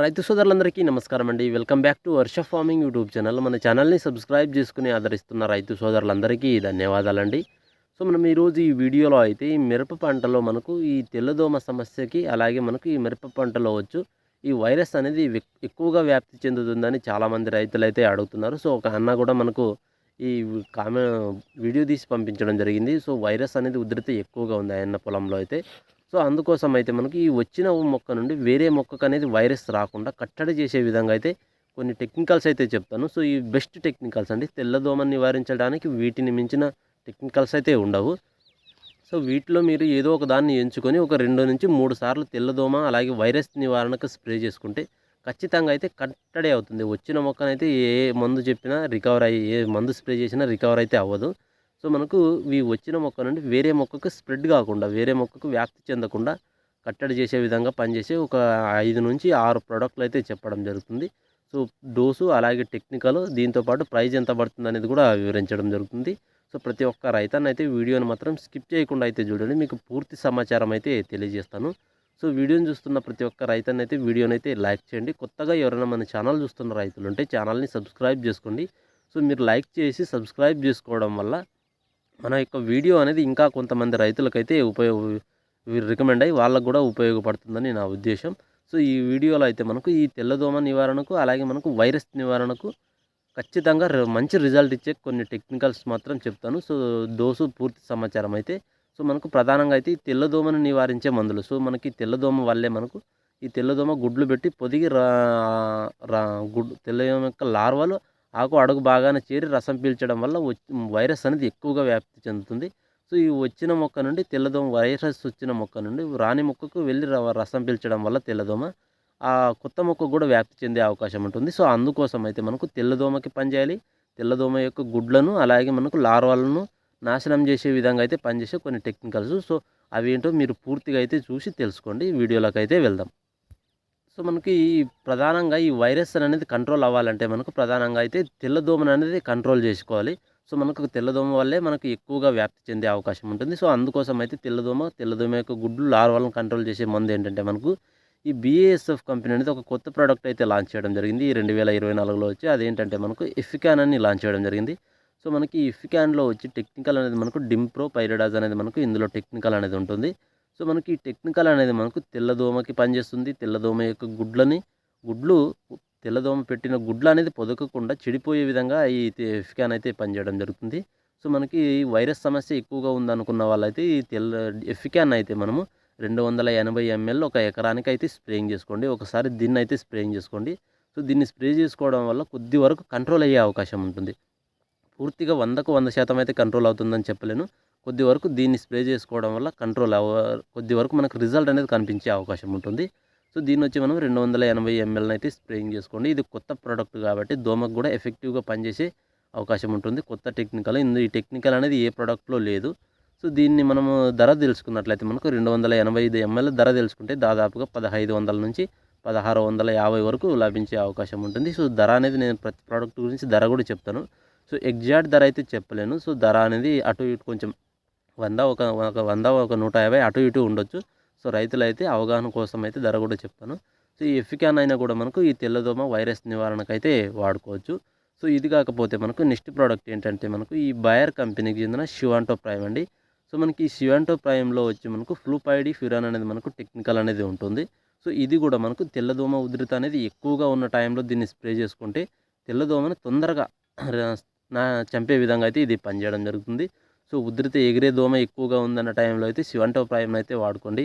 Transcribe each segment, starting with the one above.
రైతు సోదరులందరికీ నమస్కారం అండి. Welcome back to Varsha farming YouTube channel. మన ఛానల్ని సబ్స్క్రైబ్ చేసుకుని ఆదరిస్తున్న రైతు సోదరులందరికీ ధన్యవాదాలండి. సో మనం ఈరోజు ఈ వీడియోలో అయితే ఈ మిరప పంటలో మనకు ఈ తెల్లదోమ సమస్యకి అలాగే మనకు ఈ మిరప పంటలో వచ్చు ఈ వైరస్ అనేది ఎక్కువగా వ్యాప్తి చెందుతుందని చాలామంది రైతులు అయితే అడుగుతున్నారు. సో ఒక అన్న కూడా మనకు ఈ కామె వీడియో తీసి పంపించడం జరిగింది. సో వైరస్ అనేది ఉధృతి ఎక్కువగా ఉంది ఆయన పొలంలో అయితే. సో అందుకోసం అయితే మనకి ఈ వచ్చిన మొక్క నుండి వేరే మొక్కకు అనేది వైరస్ రాకుండా కట్టడి చేసే విధంగా అయితే కొన్ని టెక్నికల్స్ అయితే చెప్తాను. సో ఈ బెస్ట్ టెక్నికల్స్ అండి తెల్లదోమని నివారించడానికి వీటిని మించిన టెక్నికల్స్ అయితే ఉండవు. సో వీటిలో మీరు ఏదో ఒక దాన్ని ఎంచుకొని ఒక రెండు నుంచి మూడు సార్లు తెల్లదోమ అలాగే వైరస్ నివారణకు స్ప్రే చేసుకుంటే ఖచ్చితంగా అయితే కట్టడి అవుతుంది. వచ్చిన మొక్కనైతే ఏ మందు చెప్పినా రికవర్ అయ్యి ఏ మందు స్ప్రే చేసినా రికవర్ అయితే అవ్వదు. సో మనకు ఈ వచ్చిన మొక్క నుండి వేరే మొక్కకు స్ప్రెడ్ కాకుండా వేరే మొక్కకు వ్యాప్తి చెందకుండా కట్టడి చేసే విధంగా పనిచేసే ఒక ఐదు నుంచి ఆరు ప్రోడక్ట్లు అయితే చెప్పడం జరుగుతుంది. సో డోసు అలాగే టెక్నికల్ దీంతోపాటు ప్రైజ్ ఎంత పడుతుంది అనేది కూడా వివరించడం జరుగుతుంది. సో ప్రతి ఒక్క రైతాన్ని అయితే వీడియోని మాత్రం స్కిప్ చేయకుండా అయితే చూడండి మీకు పూర్తి సమాచారం అయితే తెలియజేస్తాను. సో వీడియోని చూస్తున్న ప్రతి ఒక్క రైతాన్ని అయితే వీడియోని అయితే లైక్ చేయండి. కొత్తగా ఎవరైనా మన ఛానల్ చూస్తున్న రైతులు ఉంటే ఛానల్ని సబ్స్క్రైబ్ చేసుకోండి. సో మీరు లైక్ చేసి సబ్స్క్రైబ్ చేసుకోవడం వల్ల మన యొక్క వీడియో అనేది ఇంకా కొంతమంది రైతులకైతే ఉపయోగ రికమెండ్ అయ్యి వాళ్ళకు కూడా ఉపయోగపడుతుందని నా ఉద్దేశం. సో ఈ వీడియోలో అయితే మనకు ఈ తెల్లదోమ నివారణకు అలాగే మనకు వైరస్ నివారణకు ఖచ్చితంగా మంచి రిజల్ట్ ఇచ్చే కొన్ని టెక్నికల్స్ మాత్రం చెప్తాను. సో దోసు పూర్తి సమాచారం అయితే సో మనకు ప్రధానంగా అయితే ఈ తెల్లదోమను నివారించే మందులు. సో మనకి తెల్లదోమ వల్లే మనకు ఈ తెల్లదోమ గుడ్లు పెట్టి పొదిగి రా గుడ్ తెల్లదోమ యొక్క లార్వాలు ఆకు అడుగు బాగానే చేరి రసం పీల్చడం వల్ల వచ్చి- వైరస్ అనేది ఎక్కువగా వ్యాప్తి చెందుతుంది. సో ఈ వచ్చిన మొక్క నుండి తెల్లదోమ వైరస్ వచ్చిన మొక్క నుండి రాని మొక్కకు వెళ్ళి రసం పీల్చడం వల్ల తెల్లదోమ ఆ కొత్త మొక్క కూడా వ్యాప్తి చెందే అవకాశం ఉంటుంది. సో అందుకోసం అయితే మనకు తెల్లదోమకి పనిచేయాలి తెల్లదోమ యొక్క గుడ్లను అలాగే మనకు లార్వాలను నాశనం చేసే విధంగా అయితే పనిచేసే కొన్ని టెక్నికల్స్. సో అవి ఏంటో మీరు పూర్తిగా అయితే చూసి తెలుసుకోండి. వీడియోలోకి అయితే వెళ్దాం. సో మనకి ఈ ప్రధానంగా ఈ వైరస్ అనేది కంట్రోల్ అవ్వాలంటే మనకు ప్రధానంగా అయితే తెల్లదోమను అనేది కంట్రోల్ చేసుకోవాలి. సో మనకు తెల్లదోమ వల్లే మనకు ఎక్కువగా వ్యాప్తి చెందే అవకాశం ఉంటుంది. సో అందుకోసం అయితే తెల్లదోమ తెల్లదోమ యొక్క గుడ్లు లార్వాలను కంట్రోల్ చేసే మందు ఏంటంటే మనకు ఈ బీఏఎస్ఎఫ్ కంపెనీ అనేది ఒక కొత్త ప్రోడక్ట్ అయితే లాంచ్ చేయడం జరిగింది. ఈ రెండు వేల ఇరవై నాలుగులో వచ్చి అదేంటంటే మనకు ఎఫికాన్ అని లాంచ్ చేయడం జరిగింది. సో మనకి ఇఫికాన్లో వచ్చి టెక్నికల్ అనేది మనకు డింప్రో పైరడాజ్ అనేది మనకు ఇందులో టెక్నికల్ అనేది ఉంటుంది. సో మనకి ఈ టెక్నికల్ అనేది మనకు తెల్లదోమకి పనిచేస్తుంది తెల్లదోమ యొక్క గుడ్లని గుడ్లు తెల్లదోమ పెట్టిన గుడ్లు అనేది పొదకకుండా చెడిపోయే విధంగా ఈ ఎఫికాన్ అయితే పనిచేయడం జరుగుతుంది. సో మనకి ఈ వైరస్ సమస్య ఎక్కువగా ఉందనుకున్న వాళ్ళైతే ఈ తెల్ల ఎఫికాన్ అయితే మనము రెండు వందల ఎనభై ఎంఎల్ ఒక ఎకరానికి అయితే స్ప్రేయింగ్ చేసుకోండి. ఒకసారి దీన్ని అయితే స్ప్రేయింగ్ చేసుకోండి. సో దీన్ని స్ప్రే చేసుకోవడం వల్ల కొద్ది వరకు కంట్రోల్ అయ్యే అవకాశం ఉంటుంది. పూర్తిగా వందకు వంద శాతం అయితే కంట్రోల్ అవుతుందని చెప్పలేను. కొద్ది వరకు దీన్ని స్ప్రే చేసుకోవడం వల్ల కంట్రోల్ అవ కొద్ది వరకు మనకు రిజల్ట్ అనేది కనిపించే అవకాశం ఉంటుంది. సో దీన్ని వచ్చి మనం రెండు వందల ఎనభై ఎంఎల్ని అయితే స్ప్రేయింగ్ చేసుకోండి. ఇది కొత్త ప్రోడక్ట్ కాబట్టి దోమకు కూడా ఎఫెక్టివ్గా పనిచేసే అవకాశం ఉంటుంది. కొత్త టెక్నికల్ ఇందు ఈ టెక్నికల్ అనేది ఏ ప్రోడక్ట్లో లేదు. సో దీన్ని మనము ధర తెలుసుకున్నట్లయితే మనకు రెండు వందల ఎనభై ఐదు ఎంఎల్ ధర తెలుసుకుంటే దాదాపుగా పదహైదు వందల నుంచి పదహారు వందల యాభై వరకు లభించే అవకాశం ఉంటుంది. సో ధర అనేది నేను ప్రతి ప్రోడక్ట్ గురించి ధర కూడా చెప్తాను. సో ఎగ్జాక్ట్ ధర అయితే చెప్పలేను. సో ధర అనేది అటు ఇటు కొంచెం వంద ఒక ఒక వంద ఒక నూట యాభై అటు ఇటు ఉండొచ్చు. సో రైతులు అయితే అవగాహన కోసం అయితే ధర కూడా చెప్తాను. సో ఈ ఎఫికాన్ అయినా కూడా మనకు ఈ తెల్లదోమ వైరస్ నివారణకైతే వాడుకోవచ్చు. సో ఇది కాకపోతే మనకు నెక్స్ట్ ప్రోడక్ట్ ఏంటంటే మనకు ఈ బయర్ కంపెనీకి చెందిన శివాంటో ప్రైమ్ అండి. సో మనకి ఈ శివాంటో ప్రైమ్లో వచ్చి మనకు ఫ్లూపైడి ఫ్యూరాన్ అనేది మనకు టెక్నికల్ అనేది ఉంటుంది. సో ఇది కూడా మనకు తెల్లదోమ ఉధృత అనేది ఎక్కువగా ఉన్న టైంలో దీన్ని స్ప్రే చేసుకుంటే తెల్లదోమని తొందరగా చంపే విధంగా అయితే ఇది పనిచేయడం జరుగుతుంది. సో ఉధృత ఎగిరే దోమ ఎక్కువగా ఉందన్న టైంలో అయితే శివంటో ప్రైమ్ అయితే వాడుకోండి.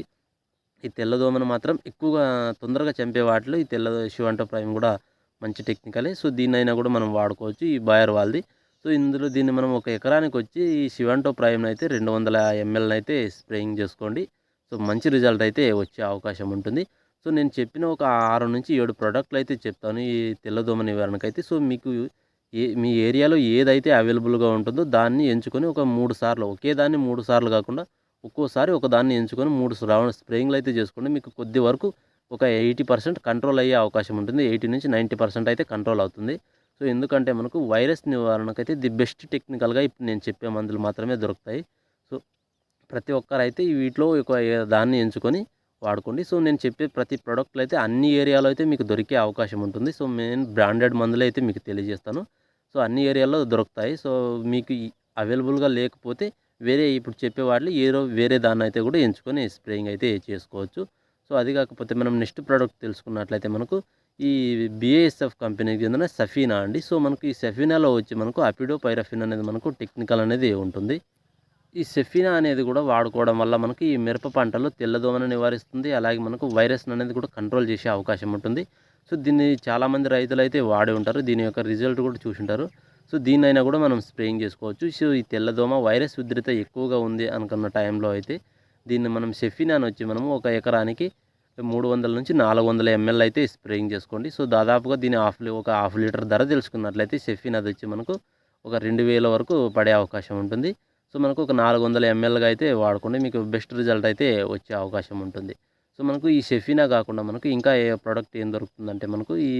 ఈ తెల్ల దోమను మాత్రం ఎక్కువగా తొందరగా చంపే వాటిలో ఈ తెల్ల శివంటో ప్రైమ్ కూడా మంచి టెక్నికలే. సో దీన్నైనా కూడా మనం వాడుకోవచ్చు ఈ బాయర్ వాళ్ళది సో ఇందులో దీన్ని మనం ఒక ఎకరానికి వచ్చి ఈ శివంటో ప్రైమ్ అయితే రెండు వందల ఎంఎల్ని అయితే స్ప్రేయింగ్ చేసుకోండి. సో మంచి రిజల్ట్ అయితే వచ్చే అవకాశం ఉంటుంది. సో నేను చెప్పిన ఒక ఆరు నుంచి ఏడు ప్రోడక్ట్లు అయితే చెప్తాను ఈ తెల్లదోమ నివారణకైతే. సో మీకు ఏ మీ ఏరియాలో ఏదైతే అవైలబుల్గా ఉంటుందో దాన్ని ఎంచుకొని ఒక మూడు సార్లు ఒకే దాన్ని మూడు సార్లు కాకుండా ఒక్కోసారి ఒక దాన్ని ఎంచుకొని మూడు రౌండ్ స్ప్రేయింగ్లు అయితే చేసుకోండి. మీకు కొద్ది వరకు ఒక ఎయిటీ పర్సెంట్ కంట్రోల్ అయ్యే అవకాశం ఉంటుంది. ఎయిటీ నుంచి నైంటీ పర్సెంట్ అయితే కంట్రోల్ అవుతుంది. సో ఎందుకంటే మనకు వైరస్ నివారణకైతే ది బెస్ట్ టెక్నికల్గా ఇప్పుడు నేను చెప్పే మందులు మాత్రమే దొరుకుతాయి. సో ప్రతి ఒక్కరైతే వీటిలో ఒక దాన్ని ఎంచుకొని వాడుకోండి. సో నేను చెప్పే ప్రతి ప్రోడక్ట్లు అయితే అన్ని ఏరియాలో అయితే మీకు దొరికే అవకాశం ఉంటుంది. సో మెయిన్ బ్రాండెడ్ మందులు అయితే మీకు తెలియజేస్తాను. సో అన్ని ఏరియాల్లో దొరుకుతాయి. సో మీకు అవైలబుల్గా లేకపోతే వేరే ఇప్పుడు చెప్పే వాటిలో ఏరో వేరే దాన్ని అయితే కూడా ఎంచుకొని స్ప్రేయింగ్ అయితే చేసుకోవచ్చు. సో అది కాకపోతే మనం నెక్స్ట్ ప్రోడక్ట్ తెలుసుకున్నట్లయితే మనకు ఈ బిఏఎస్ఎఫ్ కంపెనీకి చెందిన సఫీనా అండి. సో మనకు ఈ సఫీనాలో వచ్చి మనకు అపిడో పైరఫిన్ అనేది మనకు టెక్నికల్ అనేది ఉంటుంది. ఈ సెఫీనా అనేది కూడా వాడుకోవడం వల్ల మనకి ఈ మిరప పంటలో తెల్లదోమను నివారిస్తుంది. అలాగే మనకు వైరస్ అనేది కూడా కంట్రోల్ చేసే అవకాశం ఉంటుంది. సో దీన్ని చాలామంది రైతులు అయితే వాడి ఉంటారు. దీని యొక్క రిజల్ట్ కూడా చూసుంటారు. సో దీన్నైనా కూడా మనం స్ప్రేయింగ్ చేసుకోవచ్చు. సో ఈ తెల్లదోమ వైరస్ ఉద్రిత ఎక్కువగా ఉంది అనుకున్న టైంలో అయితే దీన్ని మనం సెఫినాన్ వచ్చి మనము ఒక ఎకరానికి మూడు వందల నుంచి నాలుగు వందల ఎంఎల్ అయితే స్ప్రేయింగ్ చేసుకోండి. సో దాదాపుగా దీని హాఫ్ ఒక హాఫ్ లీటర్ ధర తెలుసుకున్నట్లయితే సెఫిన్ అది వచ్చి మనకు ఒక రెండు వేల వరకు పడే అవకాశం ఉంటుంది. సో మనకు ఒక నాలుగు వందల ఎంఎల్గా అయితే వాడుకోండి. మీకు బెస్ట్ రిజల్ట్ అయితే వచ్చే అవకాశం ఉంటుంది. సో మనకు ఈ షెఫీనా కాకుండా మనకు ఇంకా ఏ ప్రోడక్ట్ ఏం దొరుకుతుందంటే మనకు ఈ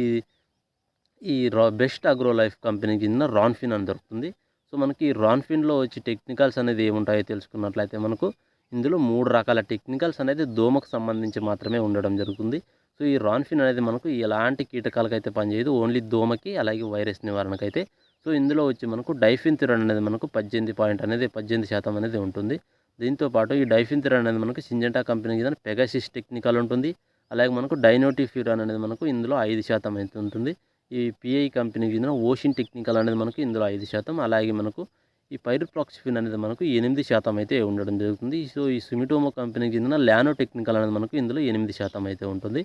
ఈ రా బెస్ట్ అగ్రో లైఫ్ కంపెనీ కింద రాన్ఫిన్ అని దొరుకుతుంది. సో మనకి ఈ రాన్ఫిన్లో వచ్చి టెక్నికల్స్ అనేది ఏముంటాయో తెలుసుకున్నట్లయితే మనకు ఇందులో మూడు రకాల టెక్నికల్స్ అనేది దోమకు సంబంధించి మాత్రమే ఉండడం జరుగుతుంది. సో ఈ రాన్ఫిన్ అనేది మనకు ఎలాంటి కీటకాలకైతే పనిచేయదు. ఓన్లీ దోమకి అలాగే వైరస్ నివారణకైతే. సో ఇందులో వచ్చి మనకు డైఫిన్థిరన్ అనేది మనకు పద్దెనిమిది పాయింట్ అనేది పద్దెనిమిది శాతం అనేది ఉంటుంది. దీంతో పాటు ఈ డైఫిన్థిరన్ అనేది మనకు సింజెంటా కంపెనీ కింద పెగాసిస్ టెక్నికల్ ఉంటుంది. అలాగే మనకు డైనోటిఫ్యూరాన్ అనేది మనకు ఇందులో ఐదు శాతం అయితే ఉంటుంది. ఈ పిఐ కంపెనీ కింద ఓషన్ టెక్నికల్ అనేది మనకు ఇందులో ఐదు శాతం. అలాగే మనకు ఈ పైరుప్రాక్సిఫిన్ అనేది మనకు ఎనిమిది శాతం అయితే ఉండడం జరుగుతుంది. సో ఈ సుమిటోమో కంపెనీ కింద ల్యానో టెక్నికల్ అనేది మనకు ఇందులో ఎనిమిది శాతం అయితే ఉంటుంది.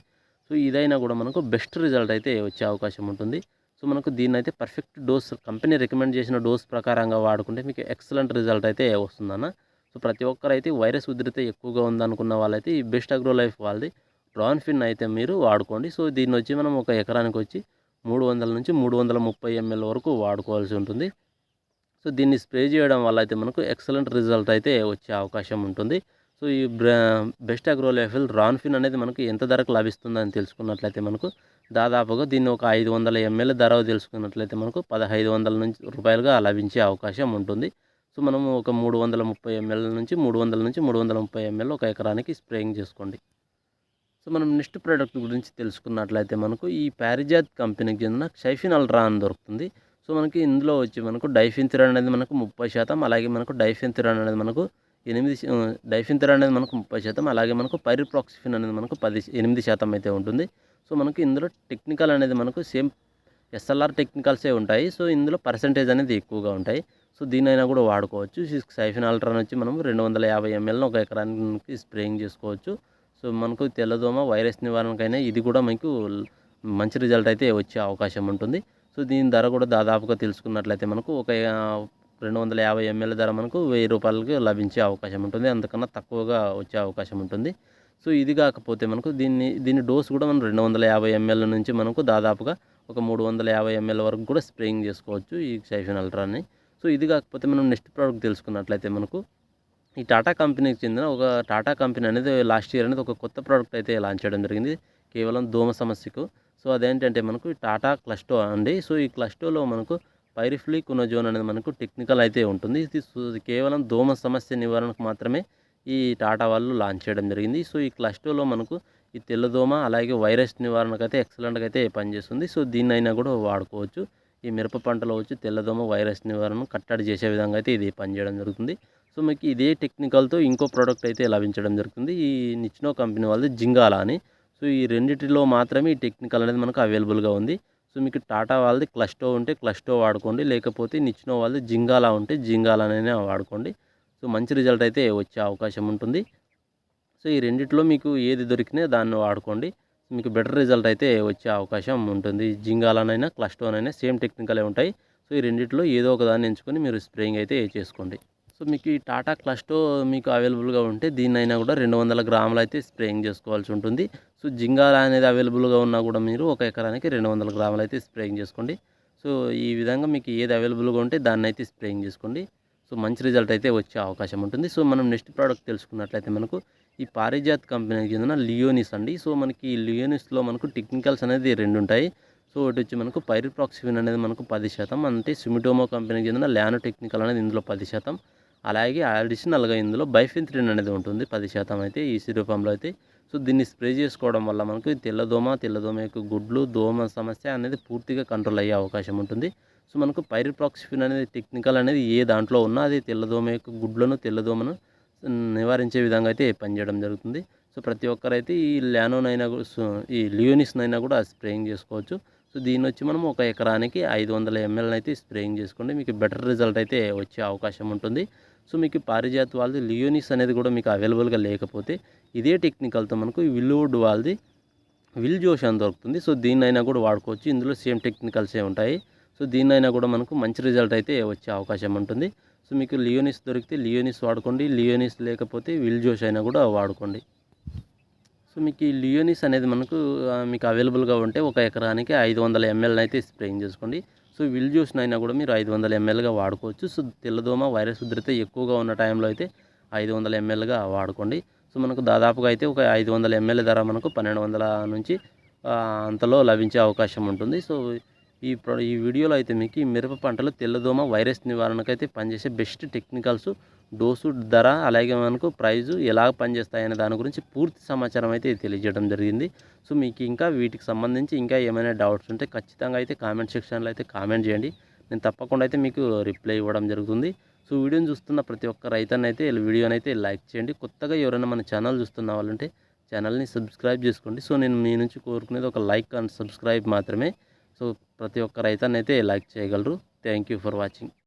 సో ఇదైనా కూడా మనకు బెస్ట్ రిజల్ట్ అయితే వచ్చే అవకాశం ఉంటుంది. సో మనకు దీన్ని అయితే పర్ఫెక్ట్ డోస్ కంపెనీ రికమెండ్ చేసిన డోస్ ప్రకారంగా వాడుకుంటే మీకు ఎక్సలెంట్ రిజల్ట్ అయితే వస్తుందన్న సో ప్రతి ఒక్కరైతే వైరస్ ఉధృత ఎక్కువగా ఉందనుకున్న వాళ్ళైతే ఈ బెస్ట్ అగ్రో లైఫ్ వాళ్ళది. రాన్ఫిన్ అయితే మీరు వాడుకోండి. సో దీన్ని వచ్చి మనం ఒక ఎకరానికి వచ్చి మూడు వందల నుంచి మూడు వందల ముప్పై ఎంఎల్ వరకు వాడుకోవాల్సి ఉంటుంది. సో దీన్ని స్ప్రే చేయడం వల్ల అయితే మనకు ఎక్సలెంట్ రిజల్ట్ అయితే వచ్చే అవకాశం ఉంటుంది. సో ఈ బెస్ట్ అగ్రో లెఫెల్ రాన్ఫిన్ అనేది మనకు ఎంత ధరకు లభిస్తుందని తెలుసుకున్నట్లయితే మనకు దాదాపుగా దీన్ని ఒక ఐదు వందల ఎంఎల్ ధర తెలుసుకున్నట్లయితే మనకు పదహైదు వందల నుంచి రూపాయలుగా లభించే అవకాశం ఉంటుంది. సో మనము ఒక మూడు వందల ముప్పై ఎంఎల్ నుంచి మూడు వందల నుంచి మూడు వందల ముప్పై ఎంఎల్ ఒక ఎకరానికి స్ప్రేయింగ్ చేసుకోండి. సో మనం నెక్స్ట్ ప్రోడక్ట్ గురించి తెలుసుకున్నట్లయితే మనకు ఈ ప్యారిజాత్ కంపెనీకి చెందిన షైఫిన్ అల్ట్రా అని దొరుకుతుంది. సో మనకి ఇందులో వచ్చి మనకు డైఫిన్థిరాన్ అనేది మనకు ముప్పై శాతం అలాగే మనకు డైఫిన్థిరాన్ అనేది మనకు ఎనిమిది శా- డైఫిన్థిరాన్ అనేది మనకు ముప్పై శాతం అలాగే మనకు పైరిప్రాక్సిఫిన్ అనేది మనకు పది ఎనిమిది శాతం అయితే ఉంటుంది. సో మనకి ఇందులో టెక్నికల్ అనేది మనకు సేమ్ ఎస్ఎల్ఆర్ టెక్నికల్సే ఉంటాయి. సో ఇందులో పర్సంటేజ్ అనేది ఎక్కువగా ఉంటాయి. సో దీనైనా కూడా వాడుకోవచ్చు. సైఫిన్ అల్ట్రాన్ వచ్చి మనం రెండు వందల యాభై ఎంఎల్ను ఒక ఎకరానికి స్ప్రేయింగ్ చేసుకోవచ్చు. సో మనకు తెల్లదోమ వైరస్ నివారణకైనా ఇది కూడా మీకు మంచి రిజల్ట్ అయితే వచ్చే అవకాశం ఉంటుంది. సో దీని ధర కూడా దాదాపుగా తెలుసుకున్నట్లయితే మనకు ఒక రెండు వందల యాభై ఎంఎల్ ధర మనకు వెయ్యి రూపాయలకి లభించే అవకాశం ఉంటుంది. అంతకన్నా తక్కువగా వచ్చే అవకాశం ఉంటుంది. సో ఇది కాకపోతే మనకు దీన్ని దీని డోస్ కూడా మనం రెండు వందల యాభై ఎంఎల్ నుంచి మనకు దాదాపుగా ఒక మూడు వందల యాభై ఎంఎల్ వరకు కూడా స్ప్రేయింగ్ చేసుకోవచ్చు ఈ సైఫిన్ అల్ట్రాని సో ఇది కాకపోతే మనం నెక్స్ట్ ప్రోడక్ట్ తెలుసుకున్నట్లయితే మనకు ఈ టాటా కంపెనీకి చెందిన ఒక టాటా కంపెనీ అనేది లాస్ట్ ఇయర్ అనేది ఒక కొత్త ప్రోడక్ట్ అయితే లాంచ్ చేయడం జరిగింది. కేవలం దోమ సమస్యకు. సో అదేంటంటే మనకు టాటా క్లస్టో అండి. సో ఈ క్లస్టోలో మనకు పైరిఫ్లీ కునజోన్ అనేది మనకు టెక్నికల్ అయితే ఉంటుంది. ఇది కేవలం దోమ సమస్య నివారణకు మాత్రమే ఈ టాటా వాళ్ళు లాంచ్ చేయడం జరిగింది. సో ఈ క్లస్టోలో మనకు ఈ తెల్లదోమ అలాగే వైరస్ నివారణకు అయితే ఎక్సలెంట్గా అయితే పనిచేస్తుంది. సో దీన్నైనా కూడా వాడుకోవచ్చు. ఈ మిరప పంటలో వచ్చి తెల్లదోమ వైరస్ నివారణ కట్టడి చేసే విధంగా అయితే ఇది పనిచేయడం జరుగుతుంది. సో మీకు ఇదే టెక్నికల్తో ఇంకో ప్రోడక్ట్ అయితే లభించడం జరుగుతుంది. ఈ నిచ్నో కంపెనీ వాళ్ళది జింగాలా అని. సో ఈ రెండిటిలో మాత్రమే ఈ టెక్నికల్ అనేది మనకు అవైలబుల్గా ఉంది. సో మీకు టాటా వాళ్ళది క్లస్టో ఉంటే క్లస్టో వాడుకోండి. లేకపోతే నిచ్నో వాళ్ళది జింగాలా ఉంటే జింగాలనే వాడుకోండి. సో మంచి రిజల్ట్ అయితే వచ్చే అవకాశం ఉంటుంది. సో ఈ రెండిట్లో మీకు ఏది దొరికినా దాన్ని వాడుకోండి. మీకు బెటర్ రిజల్ట్ అయితే వచ్చే అవకాశం ఉంటుంది. జింగాలనైనా క్లస్టోనైనా సేమ్ టెక్నికలే ఉంటాయి. సో ఈ రెండిట్లో ఏదో ఒక దాన్ని ఎంచుకొని మీరు స్ప్రేయింగ్ అయితే చేసుకోండి. సో మీకు ఈ టాటా క్లస్టో మీకు అవైలబుల్గా ఉంటే దీన్నైనా కూడా రెండు వందల గ్రాములు అయితే స్ప్రేయింగ్ చేసుకోవాల్సి ఉంటుంది. సో జింగాల అనేది అవైలబుల్గా ఉన్నా కూడా మీరు ఒక ఎకరానికి రెండు వందల గ్రాములు అయితే స్ప్రేయింగ్ చేసుకోండి. సో ఈ విధంగా మీకు ఏది అవైలబుల్గా ఉంటే దాన్ని అయితే స్ప్రేయింగ్ చేసుకోండి. సో మంచి రిజల్ట్ అయితే వచ్చే అవకాశం ఉంటుంది. సో మనం నెక్స్ట్ ప్రోడక్ట్ తెలుసుకున్నట్లయితే మనకు ఈ పారిజాత్ కంపెనీకి చెందిన లియోనిస్ అండి. సో మనకి ఈ లియోనిస్లో మనకు టెక్నికల్స్ అనేది రెండు ఉంటాయి సో ఒకటి వచ్చి మనకు పైరిప్రాక్సివిన్ అనేది మనకు పది శాతం. అంటే సిమిటోమో కంపెనీకి చెందిన ల్యానో టెక్నికల్ అనేది ఇందులో పది శాతం. అలాగే అడిషనల్గా ఇందులో బైఫిన్త్రిన్ అనేది ఉంటుంది పది శాతం అయితే ఈ రూపంలో అయితే. సో దీన్ని స్ప్రే చేసుకోవడం వల్ల మనకు తెల్లదోమ తెల్లదోమ యొక్క గుడ్లు దోమ సమస్య అనేది పూర్తిగా కంట్రోల్ అయ్యే అవకాశం ఉంటుంది. సో మనకు పైరిప్రాక్సిఫిన్ అనేది టెక్నికల్ అనేది ఏ దాంట్లో ఉన్నా అది తెల్లదోమ యొక్క గుడ్లను తెల్లదోమను నివారించే విధంగా అయితే పనిచేయడం జరుగుతుంది. సో ప్రతి ఒక్కరైతే ఈ ల్యానోనైనా కూడా సో ఈ లియోనిస్నైనా కూడా స్ప్రేయింగ్ చేసుకోవచ్చు. సో దీన్ని వచ్చి మనం ఒక ఎకరానికి ఐదు వందల ఎంఎల్ని అయితే స్ప్రేయింగ్ చేసుకోండి. మీకు బెటర్ రిజల్ట్ అయితే వచ్చే అవకాశం ఉంటుంది. సో మీకు పారిజాత్ వాళ్ళది లియోనిస్ అనేది కూడా మీకు అవైలబుల్గా లేకపోతే ఇదే టెక్నికల్తో మనకు విల్వుడ్ వాళ్ళది విల్ జోష్ అని దొరుకుతుంది. సో దీన్నైనా కూడా వాడుకోవచ్చు. ఇందులో సేమ్ టెక్నికల్సే ఉంటాయి. సో దీన్నైనా కూడా మనకు మంచి రిజల్ట్ అయితే వచ్చే అవకాశం ఉంటుంది. సో మీకు లియోనిస్ దొరికితే లియోనిస్ వాడుకోండి. లియోనిస్ లేకపోతే విల్ జోష్ అయినా కూడా వాడుకోండి. సో మీకు ఈ లియోనిస్ అనేది మనకు మీకు అవైలబుల్గా ఉంటే ఒక ఎకరానికి ఐదు వందల ఎంఎల్ అయితే స్ప్రేయింగ్ చేసుకోండి. సో విల్ జ్యూస్ని అయినా కూడా మీరు ఐదు వందల ఎంఎల్గా వాడుకోవచ్చు. సో తెల్లదోమ వైరస్ ఉధృత ఎక్కువగా ఉన్న టైంలో అయితే ఐదు వందల ఎంఎల్గా వాడుకోండి. సో మనకు దాదాపుగా అయితే ఒక ఐదు వందల ఎంఎల్ ధర మనకు పన్నెండు వందల నుంచి అంతలో లభించే అవకాశం ఉంటుంది. సో ఈ ప్రొ ఈ వీడియోలో అయితే మీకు ఈ మిరప పంటలో తెల్లదోమ వైరస్ నివారణకైతే పనిచేసే బెస్ట్ టెక్నికల్స్ డోసు ధర అలాగే మనకు ప్రైజు ఎలా పనిచేస్తాయనే దాని గురించి పూర్తి సమాచారం అయితే తెలియజేయడం జరిగింది. సో మీకు ఇంకా వీటికి సంబంధించి ఇంకా ఏమైనా డౌట్స్ ఉంటే ఖచ్చితంగా అయితే కామెంట్ సెక్షన్లో అయితే కామెంట్ చేయండి. నేను తప్పకుండా అయితే మీకు రిప్లై ఇవ్వడం జరుగుతుంది. సో వీడియోని చూస్తున్న ప్రతి ఒక్క రైతన్న అయితే వీడియోని అయితే లైక్ చేయండి. కొత్తగా ఎవరైనా మన ఛానల్ చూస్తున్న వాళ్ళంటే ఛానల్ని సబ్స్క్రైబ్ చేసుకోండి. సో నేను మీ నుంచి కోరుకునేది ఒక లైక్ అండ్ సబ్స్క్రైబ్ మాత్రమే. సో ప్రతి ఒక్క రైతన్న అయితే లైక్ చేయగలరు. Thank you for watching